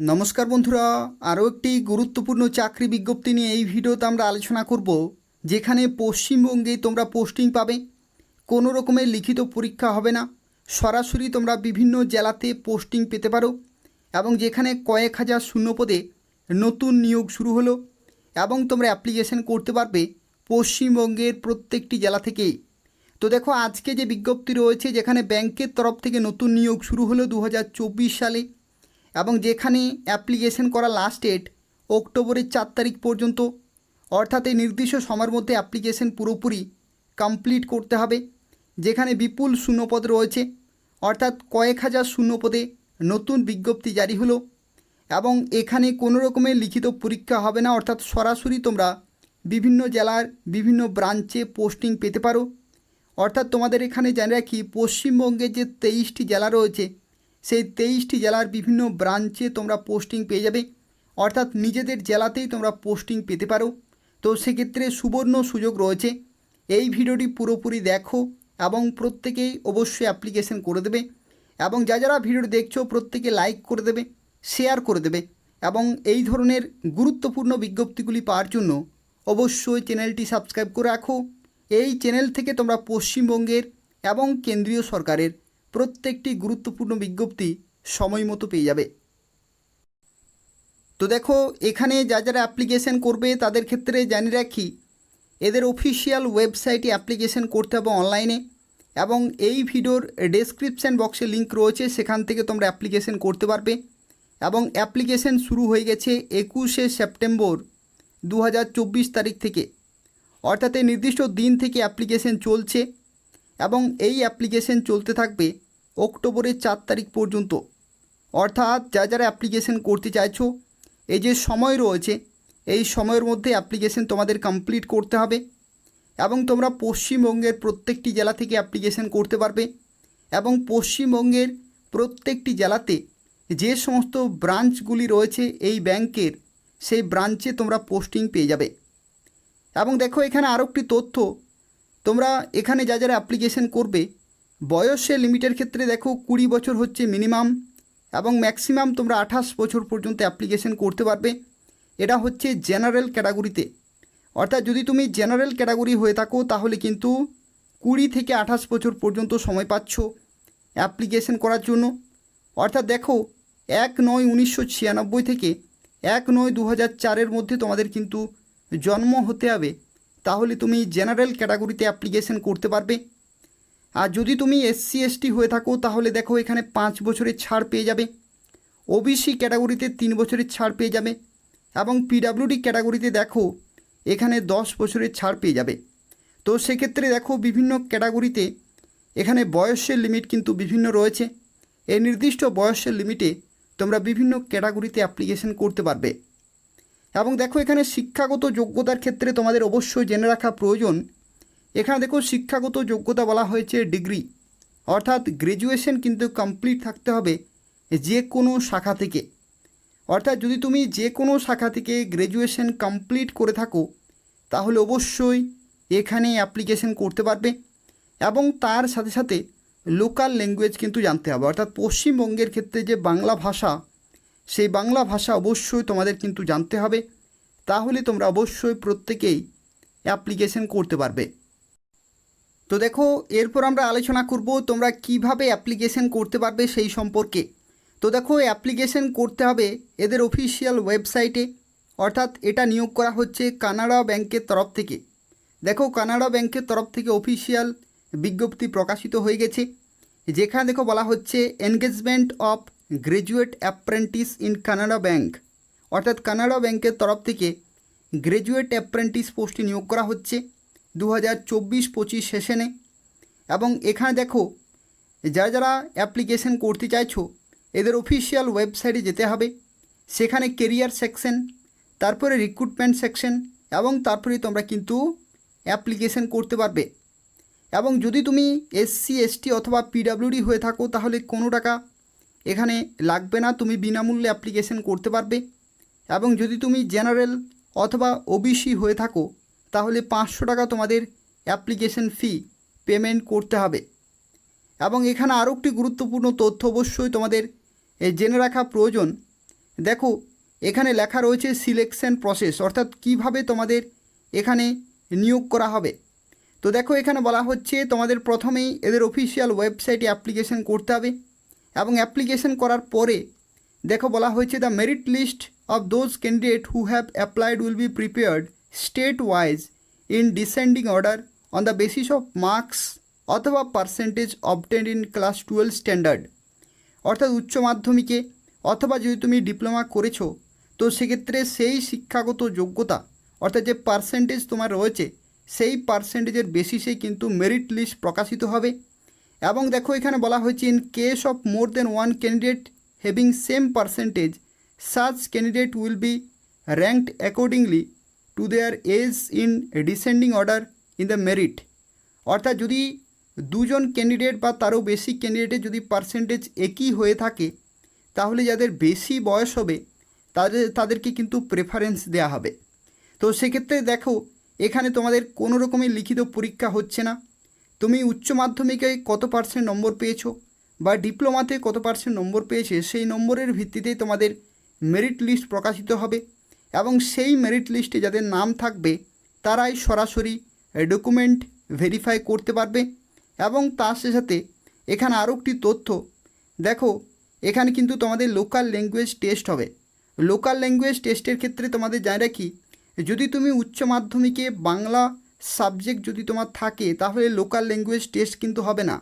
নমস্কার বন্ধুরা, আরও একটি গুরুত্বপূর্ণ চাকরি বিজ্ঞপ্তি নিয়ে এই ভিডিওতে আমরা আলোচনা করব, যেখানে পশ্চিমবঙ্গে তোমরা পোস্টিং পাবে। কোনো রকমের লিখিত পরীক্ষা হবে না, সরাসরি তোমরা বিভিন্ন জেলাতে পোস্টিং পেতে পারো এবং যেখানে কয়েক হাজার শূন্যপদে নতুন নিয়োগ শুরু হলো এবং তোমরা অ্যাপ্লিকেশন করতে পারবে পশ্চিমবঙ্গের প্রত্যেকটি জেলা থেকেই তো দেখো, আজকে যে বিজ্ঞপ্তি রয়েছে, যেখানে ব্যাংকের তরফ থেকে নতুন নিয়োগ শুরু হলো দু হাজার চব্বিশ সালে এবং যেখানে অ্যাপ্লিকেশন করা লাস্ট ডেট অক্টোবরের চার তারিখ পর্যন্ত। অর্থাৎ এই নির্দিষ্ট সময়ের মধ্যে অ্যাপ্লিকেশন পুরোপুরি কমপ্লিট করতে হবে, যেখানে বিপুল শূন্যপদ রয়েছে। অর্থাৎ কয়েক হাজার শূন্যপদে নতুন বিজ্ঞপ্তি জারি হলো এবং এখানে কোনো রকমের লিখিত পরীক্ষা হবে না। অর্থাৎ সরাসরি তোমরা বিভিন্ন জেলার বিভিন্ন ব্রাঞ্চে পোস্টিং পেতে পারো। অর্থাৎ তোমাদের এখানে জানে রাখি, পশ্চিমবঙ্গের যে তেইশটি জেলা রয়েছে সেই তেইশটি জেলার বিভিন্ন ব্রাঞ্চে তোমরা পোস্টিং পেয়ে যাবে। অর্থাৎ নিজেদের জেলাতেই তোমরা পোস্টিং পেতে পারো। তো সেক্ষেত্রে সুবর্ণ সুযোগ রয়েছে। এই ভিডিওটি পুরোপুরি দেখো এবং প্রত্যেকেই অবশ্যই অ্যাপ্লিকেশন করে দেবে এবং যা যারা ভিডিওটি দেখছ প্রত্যেকে লাইক করে দেবে শেয়ার করে দেবে এবং এই ধরনের গুরুত্বপূর্ণ বিজ্ঞপ্তিগুলি পাওয়ার জন্য অবশ্যই চ্যানেলটি সাবস্ক্রাইব করে রাখো। এই চ্যানেল থেকে তোমরা পশ্চিমবঙ্গের এবং কেন্দ্রীয় সরকারের প্রত্যেকটি গুরুত্বপূর্ণ বিজ্ঞপ্তি সময় মতো পেয়ে যাবে। তো দেখো, এখানে যা যারা অ্যাপ্লিকেশন করবে তাদের ক্ষেত্রে জানিয়ে রাখি, এদের অফিসিয়াল ওয়েবসাইটে অ্যাপ্লিকেশন করতে হবে অনলাইনে এবং এই ভিডিওর ডেসক্রিপশান বক্সে লিঙ্ক রয়েছে, সেখান থেকে তোমরা অ্যাপ্লিকেশন করতে পারবে এবং অ্যাপ্লিকেশন শুরু হয়ে গেছে একুশে সেপ্টেম্বর দু হাজার চব্বিশ তারিখ থেকে। অর্থাৎ এই নির্দিষ্ট দিন থেকে অ্যাপ্লিকেশন চলছে এবং এই অ্যাপ্লিকেশন চলতে থাকবে অক্টোবরের চার তারিখ পর্যন্ত। অর্থাৎ যা যারা অ্যাপ্লিকেশন করতে চাইছো, এই যে সময় রয়েছে, এই সময়ের মধ্যে অ্যাপ্লিকেশন তোমাদের কমপ্লিট করতে হবে এবং তোমরা পশ্চিমবঙ্গের প্রত্যেকটি জেলা থেকে অ্যাপ্লিকেশন করতে পারবে এবং পশ্চিমবঙ্গের প্রত্যেকটি জেলাতে যে সমস্ত ব্রাঞ্চগুলি রয়েছে এই ব্যাংকের, সেই ব্রাঞ্চে তোমরা পোস্টিং পেয়ে যাবে। এবং দেখো এখানে আরও একটি তথ্য, তোমরা এখানে যা যারা অ্যাপ্লিকেশন করবে বয়সের লিমিটের ক্ষেত্রে দেখো কুড়ি বছর হচ্ছে মিনিমাম এবং ম্যাক্সিমাম তোমরা আঠাশ বছর পর্যন্ত অ্যাপ্লিকেশন করতে পারবে। এটা হচ্ছে জেনারেল ক্যাটাগরিতে। অর্থাৎ যদি তুমি জেনারেল ক্যাটাগরি হয়ে থাকো, তাহলে কিন্তু কুড়ি থেকে আঠাশ বছর পর্যন্ত সময় পাচ্ছ অ্যাপ্লিকেশন করার জন্য। অর্থাৎ দেখো, এক নয় উনিশশো ছিয়ানব্বই থেকে এক নয় দু হাজার চারের মধ্যে তোমাদের কিন্তু জন্ম হতে হবে। তাহলে তুমি জেনারেল ক্যাটাগরিতে অ্যাপ্লিকেশন করতে পারবে। আর যদি তুমি এসসি এসটি হয়ে থাকো, তাহলে দেখো এখানে পাঁচ বছরের ছাড় পেয়ে যাবে। ওবিসি ক্যাটাগরিতে তিন বছরের ছাড় পেয়ে যাবে এবং পিডাব্লিউডি ক্যাটাগরিতে দেখো এখানে দশ বছরের ছাড় পেয়ে যাবে। তো সেক্ষেত্রে দেখো বিভিন্ন ক্যাটাগরিতে এখানে বয়সের লিমিট কিন্তু বিভিন্ন রয়েছে। এই নির্দিষ্ট বয়সের লিমিটে তোমরা বিভিন্ন ক্যাটাগরিতে অ্যাপ্লিকেশন করতে পারবে। এবং দেখো এখানে শিক্ষাগত যোগ্যতার ক্ষেত্রে তোমাদের অবশ্যই জেনে রাখা প্রয়োজন এখানে দেখো শিক্ষাগত যোগ্যতা বলা হয়েছে ডিগ্রি। অর্থাৎ গ্র্যাজুয়েশন কিন্তু কমপ্লিট থাকতে হবে যে কোনো শাখা থেকে। অর্থাৎ যদি তুমি যে কোনো শাখা থেকে গ্র্যাজুয়েশন কমপ্লিট করে থাকো, তাহলে অবশ্যই এখানে অ্যাপ্লিকেশন করতে পারবে এবং তার সাথে সাথে লোকাল ল্যাঙ্গুয়েজ কিন্তু জানতে হবে। অর্থাৎ পশ্চিমবঙ্গের ক্ষেত্রে যে বাংলা ভাষা, সেই বাংলা ভাষা অবশ্যই তোমাদের কিন্তু জানতে হবে। তাহলে তোমরা অবশ্যই প্রত্যেকেই অ্যাপ্লিকেশন করতে পারবে। তো দেখো, এরপর আমরা আলোচনা করব তোমরা কীভাবে অ্যাপ্লিকেশন করতে পারবে সেই সম্পর্কে। তো দেখো, অ্যাপ্লিকেশন করতে হবে এদের অফিসিয়াল ওয়েবসাইটে, অর্থাৎ এটা নিয়োগ করা হচ্ছে কানাডা ব্যাংকের তরফ থেকে। দেখো, কানাডা ব্যাংকের তরফ থেকে অফিসিয়াল বিজ্ঞপ্তি প্রকাশিত হয়ে গেছে, যেখানে দেখো বলা হচ্ছে engagement of graduate apprentice in Canada bank অর্থাৎ কানাডা ব্যাংকের তরফ থেকে গ্র্যাজুয়েট অ্যাপ্রেন্টিস পোস্টে নিয়োগ করা হচ্ছে। দু হাজার চব্বিশ পঁচিশ সেশনে। এবং এখানে দেখো, যারা যারা অ্যাপ্লিকেশন করতে চাইছো, এদের অফিসিয়াল ওয়েবসাইটে যেতে হবে। সেখানে কেরিয়ার সেকশন, তারপরে রিক্রুটমেন্ট সেকশন, এবং তারপরে তোমরা কিন্তু অ্যাপ্লিকেশন করতে পারবে। এবং যদি তুমি এসসি এসটি অথবা পিডাব্লিউডি হয়ে থাকো, তাহলে কোনো টাকা এখানে লাগবে না। তুমি বিনামূল্যে অ্যাপ্লিকেশন করতে পারবে। এবং যদি তুমি জেনারেল অথবা ওবিসি হয়ে থাকো তাহলে পাঁচশো টাকা তোমাদের অ্যাপ্লিকেশন ফি পেমেন্ট করতে হবে। এবং এখানে আরও একটি গুরুত্বপূর্ণ তথ্য অবশ্যই তোমাদের জেনে রাখা প্রয়োজন। দেখো, এখানে লেখা রয়েছে সিলেকশন প্রসেস অর্থাৎ কীভাবে তোমাদের এখানে নিয়োগ করা হবে। তো দেখো, এখানে বলা হচ্ছে তোমাদের প্রথমেই এদের অফিসিয়াল ওয়েবসাইটে অ্যাপ্লিকেশন করতে হবে। এবং অ্যাপ্লিকেশন করার পরে, দেখো, বলা হয়েছে the merit list of those candidate who have applied will be prepared state wise in descending order on the basis of marks অথবা percentage obtained in class twelve standard অর্থাৎ উচ্চ মাধ্যমিকে অথবা যদি তুমি ডিপ্লোমা করেছ, তো সেক্ষেত্রে সেই শিক্ষাগত যোগ্যতা, অর্থাৎ যে পার্সেন্টেজ তোমার রয়েছে, সেই পার্সেন্টেজের বেসিসেই কিন্তু মেরিট লিস্ট প্রকাশিত হবে। এবং দেখো এখানে বলা হয়েছে in case of more than one candidate having same percentage such candidate will be ranked accordingly to their age in descending order in the merit অর্থাৎ যদি দুজন ক্যান্ডিডেট বা তারও বেশি ক্যান্ডিডেটের যদি পার্সেন্টেজ একই হয়ে থাকে, তাহলে যাদের বেশি বয়স হবে, তাদের, তাদেরকে কিন্তু প্রেফারেন্স দেওয়া হবে। তো সেক্ষেত্রে দেখো, এখানে তোমাদের কোনো রকমের লিখিত পরীক্ষা হচ্ছে না। তুমি উচ্চ মাধ্যমিকে কত পার্সেন্ট নম্বর পেয়েছ বা ডিপ্লোমাতে কত পার্সেন্ট নম্বর পেয়েছে, সেই নম্বরের ভিত্তিতেই তোমাদের মেরিট লিস্ট প্রকাশিত হবে। এবং সেই মেরিট লিস্টে যাদের নাম থাকবে, তারাই সরাসরি ডকুমেন্ট ভেরিফাই করতে পারবে এবং তার সাথে সাথে এখানে আরও একটি তথ্য। দেখো, এখানে কিন্তু তোমাদের লোকাল ল্যাঙ্গুয়েজ টেস্ট হবে। লোকাল ল্যাঙ্গুয়েজ টেস্টের ক্ষেত্রে তোমাদের জানি রাখি, যদি তুমি উচ্চ মাধ্যমিকে বাংলা সাবজেক্ট যদি তোমার থাকে, তাহলে লোকাল ল্যাঙ্গুয়েজ টেস্ট কিন্তু হবে না।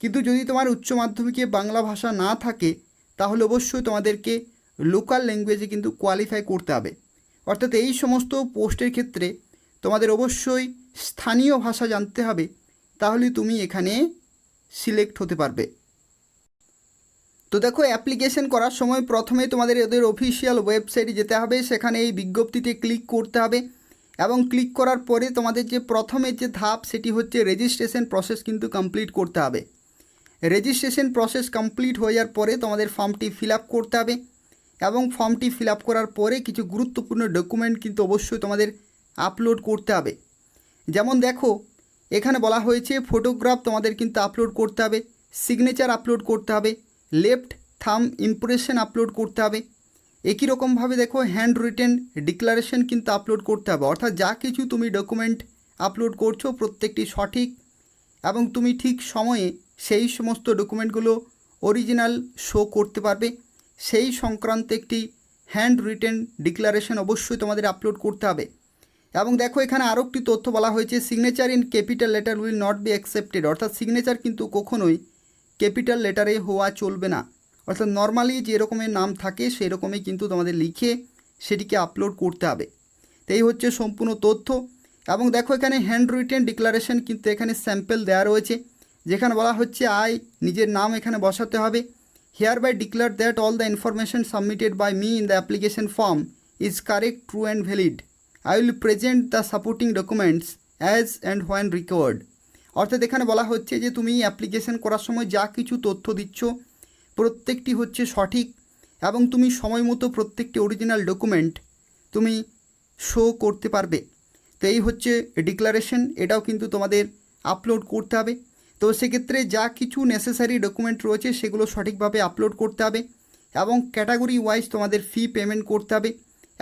কিন্তু যদি তোমার উচ্চ মাধ্যমিকে বাংলা ভাষা না থাকে, তাহলে অবশ্যই তোমাদেরকে লোকাল ল্যাঙ্গুয়েজে কিন্তু কোয়ালিফাই করতে হবে। অর্থাৎ এই সমস্ত পোস্টের ক্ষেত্রে তোমাদের অবশ্যই স্থানীয় ভাষা জানতে হবে, তাহলে তুমি এখানে সিলেক্ট হতে পারবে। তো দেখো, অ্যাপ্লিকেশন করার সময় প্রথমে তোমাদের এদের অফিসিয়াল ওয়েবসাইটে যেতে হবে, সেখানে এই বিজ্ঞপ্তিতে ক্লিক করতে হবে এবং ক্লিক করার পরে তোমাদের যে প্রথমের যে ধাপ, সেটি হচ্ছে রেজিস্ট্রেশন প্রসেস কিন্তু কমপ্লিট করতে হবে। রেজিস্ট্রেশন প্রসেস কমপ্লিট হয়ে যাওয়ার পরে তোমাদের ফর্মটি ফিল করতে হবে। এবং ফর্মটি ফিল আপ করার পরে কিছু গুরুত্বপূর্ণ ডকুমেন্ট কিন্তু অবশ্যই তোমাদের আপলোড করতে হবে। যেমন দেখো, এখানে বলা হয়েছে ফটোগ্রাফ তোমাদের কিন্তু আপলোড করতে হবে, সিগনেচার আপলোড করতে হবে, লেফট থাম ইমপ্রেশন আপলোড করতে হবে, একই রকমভাবে দেখো হ্যান্ড রিটেন ডিক্লারেশন কিন্তু আপলোড করতে হবে। অর্থাৎ যা কিছু তুমি ডকুমেন্ট আপলোড করছ প্রত্যেকটি সঠিক এবং তুমি ঠিক সময়ে সেই সমস্ত ডকুমেন্টগুলো অরিজিনাল শো করতে পারবে। সেই সংক্রান্ত একটি হ্যান্ড রিটেন ডিক্লারেশন অবশ্যই তোমাদের আপলোড করতে হবে। এবং দেখো, এখানে আরও একটি তথ্য বলা হয়েছে signature in capital letter will not be accepted অর্থাৎ সিগনেচার কিন্তু কখনোই ক্যাপিটাল লেটারে হওয়া চলবে না। অর্থাৎ নর্মালি যে রকমের নাম থাকে সেই রকমই কিন্তু তোমাদের লিখে সেটিকে আপলোড করতে হবে। তো এই হচ্ছে সম্পূর্ণ তথ্য। এবং দেখো, এখানে হ্যান্ড রিটেন ডিক্লারেশন কিন্তু এখানে স্যাম্পেল দেওয়া রয়েছে, যেখানে বলা হচ্ছে আই নিজের নাম এখানে বসাতে হবে। By declare that all the information submitted by me in the application form is correct true and valid I will present the supporting documents as and when required অর্থাৎ এখানে বলা হচ্ছে যে তুমি অ্যাপ্লিকেশন করার সময় যা কিছু তথ্য দিচ্ছ, প্রত্যেকটি হচ্ছে সঠিক এবং তুমি সময় মতো প্রত্যেকটি অরিজিনাল ডকুমেন্ট তুমি শো করতে পারবে। তো এই হচ্ছে ডিক্লারেশন এটাও কিন্তু তোমাদের আপলোড করতে হবে। তো সেক্ষেত্রে যা কিছু নেসেসারি ডকুমেন্ট রয়েছে সেগুলো সঠিকভাবে আপলোড করতে হবে এবং ক্যাটাগরি ওয়াইজ তোমাদের ফি পেমেন্ট করতে হবে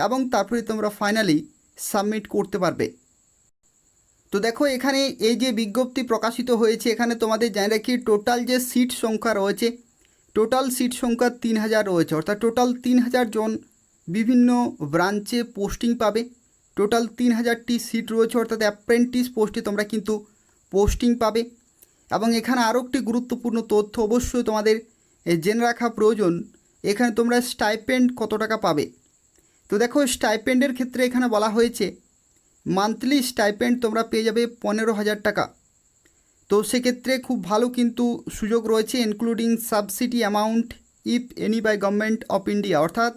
এবং তারপরে তোমরা ফাইনালি সাবমিট করতে পারবে। তো দেখো এখানে এই যে বিজ্ঞপ্তি প্রকাশিত হয়েছে, এখানে তোমাদের জানি রাখি টোটাল যে সিট সংখ্যা রয়েছে টোটাল সিট সংখ্যা তিন হাজার রয়েছে, অর্থাৎ টোটাল তিন হাজার জন বিভিন্ন ব্রাঞ্চে পোস্টিং পাবে। টোটাল তিন হাজারটি সিট রয়েছে, অর্থাৎ অ্যাপ্রেন্টিস পোস্টে তোমরা কিন্তু পোস্টিং পাবে। এবং এখানে আরও একটি গুরুত্বপূর্ণ তথ্য অবশ্যই তোমাদের জেনে রাখা প্রয়োজন। এখানে তোমরা স্টাইপেন্ড কত টাকা পাবে? তো দেখো স্টাইপেন্ডের ক্ষেত্রে এখানে বলা হয়েছে মান্থলি স্টাইপেন্ড তোমরা পেয়ে যাবে পনেরো হাজার টাকা। তো সেক্ষেত্রে খুব ভালো কিন্তু সুযোগ রয়েছে including subsidy amount if any by government of India অর্থাৎ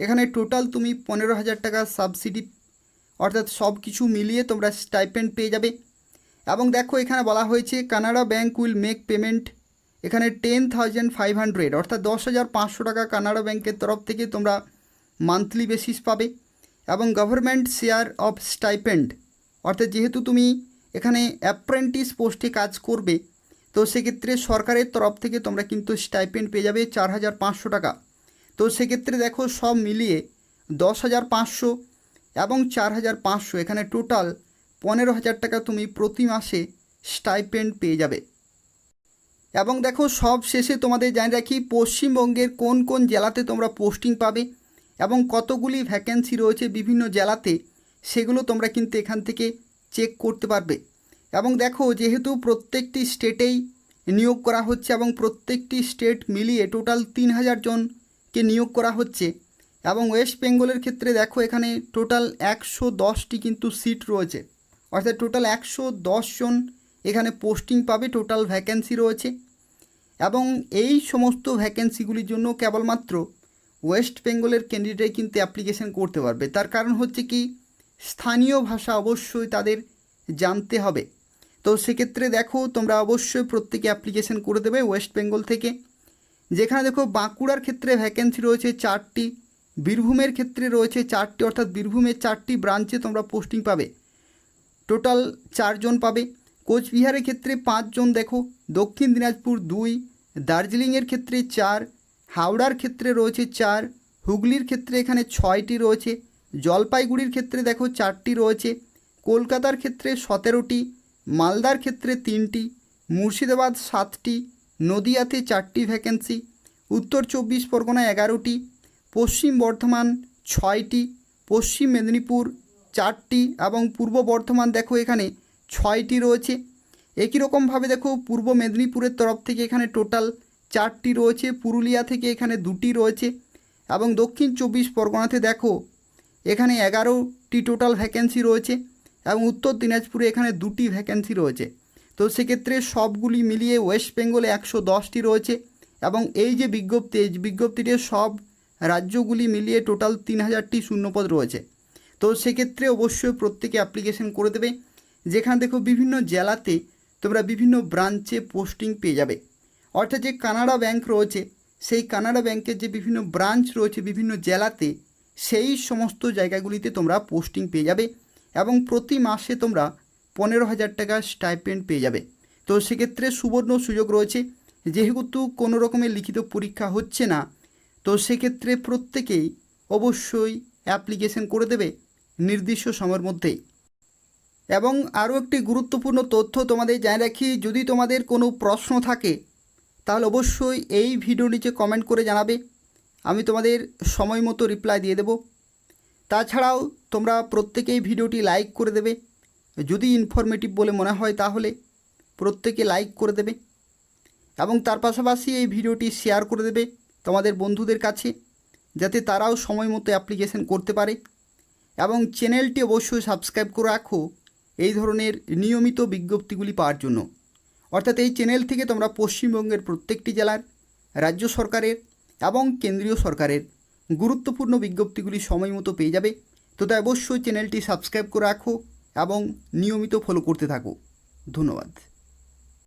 এখানে টোটাল তুমি পনেরো হাজার টাকা সাবসিডি অর্থাৎ সব কিছু মিলিয়ে তোমরা স্টাইপেন্ড পেয়ে যাবে। এবং দেখো এখানে বলা হয়েছে, Canada bank will make payment এখানে টেন থাউজেন্ড ফাইভ হান্ড্রেড অর্থাৎ দশ হাজার পাঁচশো টাকা কানাডা ব্যাংকের তরফ থেকে তোমরা মান্থলি বেসিস পাবে এবং গভর্নমেন্ট শেয়ার অফ স্টাইপেন্ড অর্থাৎ যেহেতু তুমি এখানে অ্যাপ্রেন্টিস পোস্টে কাজ করবে, তো সেক্ষেত্রে সরকারের তরফ থেকে তোমরা কিন্তু স্টাইপেন্ড পেয়ে যাবে চার হাজার পাঁচশো টাকা। তো তো সেক্ষেত্রে দেখো সব মিলিয়ে দশ হাজার পাঁচশো এবং চার হাজার পাঁচশো, এখানে টোটাল পনেরো হাজার টাকা তুমি প্রতি মাসে স্টাইপেন্ড পেয়ে যাবে। এবং দেখো, সব শেষে তোমাদের জানিয়ে রাখি, পশ্চিমবঙ্গের কোন কোন জেলাতে তোমরা পোস্টিং পাবে এবং কতগুলি ভ্যাকেন্সি রয়েছে বিভিন্ন জেলাতে, সেগুলো তোমরা কিন্তু এখান থেকে চেক করতে পারবে। এবং দেখো, যেহেতু প্রত্যেকটি স্টেটেই নিয়োগ করা হচ্ছে এবং প্রত্যেকটি স্টেট মিলিয়ে টোটাল তিন হাজার জনকে নিয়োগ করা হচ্ছে, এবং ওয়েস্ট বেঙ্গলের ক্ষেত্রে দেখো, এখানে টোটাল একশো দশটি কিন্তু সিট রয়েছে। অর্থাৎ টোটাল একশো দশ জন এখানে পোস্টিং পাবে টোটাল ভ্যাকেন্সি রয়েছে। এবং এই সমস্ত ভ্যাকেন্সিগুলির জন্য কেবলমাত্র ওয়েস্ট বেঙ্গলের ক্যান্ডিডেট কিন্তু অ্যাপ্লিকেশন করতে পারবে। তার কারণ হচ্ছে কি, স্থানীয় ভাষা অবশ্যই তাদের জানতে হবে। তো সেক্ষেত্রে দেখো, তোমরা অবশ্যই প্রত্যেকে অ্যাপ্লিকেশন করে দেবে ওয়েস্ট বেঙ্গল থেকে। যেখানে দেখো, বাঁকুড়ার ক্ষেত্রে ভ্যাকেন্সি রয়েছে চারটি, বীরভূমের ক্ষেত্রে রয়েছে চারটি, অর্থাৎ বীরভূমের চারটি ব্রাঞ্চে তোমরা পোস্টিং পাবে। টোটাল চারজন পাবে। কোচবিহারের ক্ষেত্রে পাঁচজন দেখো, দক্ষিণ দিনাজপুর দুই, দার্জিলিংয়ের ক্ষেত্রে চার, হাওড়ার ক্ষেত্রে রয়েছে চার, হুগলির ক্ষেত্রে এখানে ছয়টি রয়েছে, জলপাইগুড়ির ক্ষেত্রে দেখো চারটি রয়েছে, কলকাতার ক্ষেত্রে সতেরোটি, মালদার ক্ষেত্রে তিনটি, মুর্শিদাবাদ সাতটি, নদিয়াতে চারটি ভ্যাকেন্সি উত্তর চব্বিশ পরগনা এগারোটি, পশ্চিম বর্ধমান ছয়টি, পশ্চিম মেদিনীপুর চারটি এবং পূর্ব বর্ধমান দেখো এখানে ছয়টি রয়েছে। একই রকমভাবে দেখো পূর্ব মেদিনীপুরের তরফ থেকে এখানে টোটাল চারটি রয়েছে, পুরুলিয়া থেকে এখানে দুটি রয়েছে এবং দক্ষিণ চব্বিশ পরগনাতে দেখো এখানে এগারোটি টোটাল ভ্যাকেন্সি রয়েছে এবং উত্তর দিনাজপুরে এখানে দুটি ভ্যাকেন্সি রয়েছে। তো সেক্ষেত্রে সবগুলি মিলিয়ে ওয়েস্ট বেঙ্গলে একশো দশটি রয়েছে এবং এই যে বিজ্ঞপ্তি, এই সব রাজ্যগুলি মিলিয়ে টোটাল তিন হাজারটি শূন্যপদ রয়েছে। তো সেক্ষেত্রে অবশ্যই প্রত্যেকে অ্যাপ্লিকেশন করে দেবে। যেখানে দেখো বিভিন্ন জেলাতে তোমরা বিভিন্ন ব্রাঞ্চে পোস্টিং পেয়ে যাবে। অর্থাৎ যে কানাডা ব্যাংক রয়েছে, সেই কানাডা ব্যাংকের যে বিভিন্ন ব্রাঞ্চ রয়েছে বিভিন্ন জেলাতে, সেই সমস্ত জায়গাগুলিতে তোমরা পোস্টিং পেয়ে যাবে এবং প্রতি মাসে তোমরা পনেরো হাজার টাকা স্টাইপেন্ড পেয়ে যাবে। তো সেক্ষেত্রে সুবর্ণ সুযোগ রয়েছে। যেহেতু কোনো রকমের লিখিত পরীক্ষা হচ্ছে না, তো সেক্ষেত্রে প্রত্যেকেই অবশ্যই অ্যাপ্লিকেশন করে দেবে। নির্দিষ্ট সময়ের মধ্যেই। এবং আরও একটি গুরুত্বপূর্ণ তথ্য তোমাদের জানিয়ে রাখি, যদি তোমাদের কোনো প্রশ্ন থাকে, তাহলে অবশ্যই এই ভিডিও নিচে কমেন্ট করে জানাবে। আমি তোমাদের সময় মতো রিপ্লাই দিয়ে দেব। তাছাড়াও তোমরা প্রত্যেকেই ভিডিওটি লাইক করে দেবে। যদি ইনফরমেটিভ বলে মনে হয় তাহলে প্রত্যেকে লাইক করে দেবে। এবং তার পাশাপাশি এই ভিডিওটি শেয়ার করে দেবে তোমাদের বন্ধুদের কাছে, যাতে তারাও সময় মতো অ্যাপ্লিকেশন করতে পারে। এবং চ্যানেলটি অবশ্যই সাবস্ক্রাইব করে রাখো এই ধরনের নিয়মিত বিজ্ঞপ্তিগুলি পাওয়ার জন্য। অর্থাৎ এই চ্যানেল থেকে তোমরা পশ্চিমবঙ্গের প্রত্যেকটি জেলার, রাজ্য সরকারের এবং কেন্দ্রীয় সরকারের গুরুত্বপূর্ণ বিজ্ঞপ্তিগুলি সময় মতো পেয়ে যাবে। তো তাই অবশ্যই চ্যানেলটি সাবস্ক্রাইব করে রাখো এবং নিয়মিত ফলো করতে থাকো। ধন্যবাদ।